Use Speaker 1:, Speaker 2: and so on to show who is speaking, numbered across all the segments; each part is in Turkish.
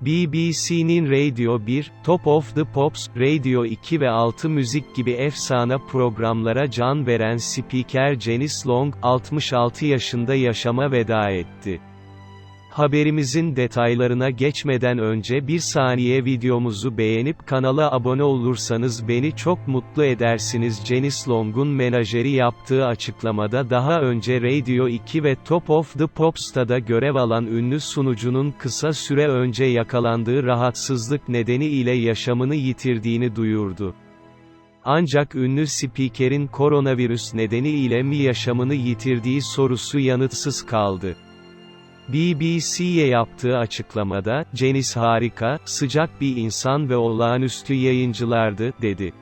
Speaker 1: BBC'nin Radio 1, Top of the Pops, Radio 2 ve 6 Müzik gibi efsane programlara can veren spiker Janice Long, 66 yaşında yaşama veda etti. Haberimizin detaylarına geçmeden önce bir saniye videomuzu beğenip kanala abone olursanız beni çok mutlu edersiniz. Janice Long'un menajeri yaptığı açıklamada daha önce Radio 2 ve Top of the Pops'ta da görev alan ünlü sunucunun kısa süre önce yakalandığı rahatsızlık nedeniyle yaşamını yitirdiğini duyurdu. Ancak ünlü spikerin koronavirüs nedeniyle mi yaşamını yitirdiği sorusu yanıtsız kaldı. BBC'ye yaptığı açıklamada, Janice harika, sıcak bir insan ve olağanüstü yayıncılardı, dedi.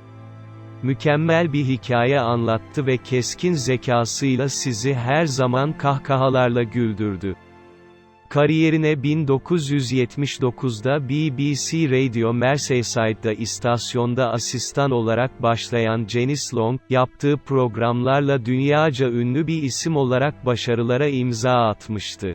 Speaker 1: Mükemmel bir hikaye anlattı ve keskin zekasıyla sizi her zaman kahkahalarla güldürdü. Kariyerine 1979'da BBC Radio Merseyside'da istasyonda asistan olarak başlayan Janice Long, yaptığı programlarla dünyaca ünlü bir isim olarak başarılara imza atmıştı.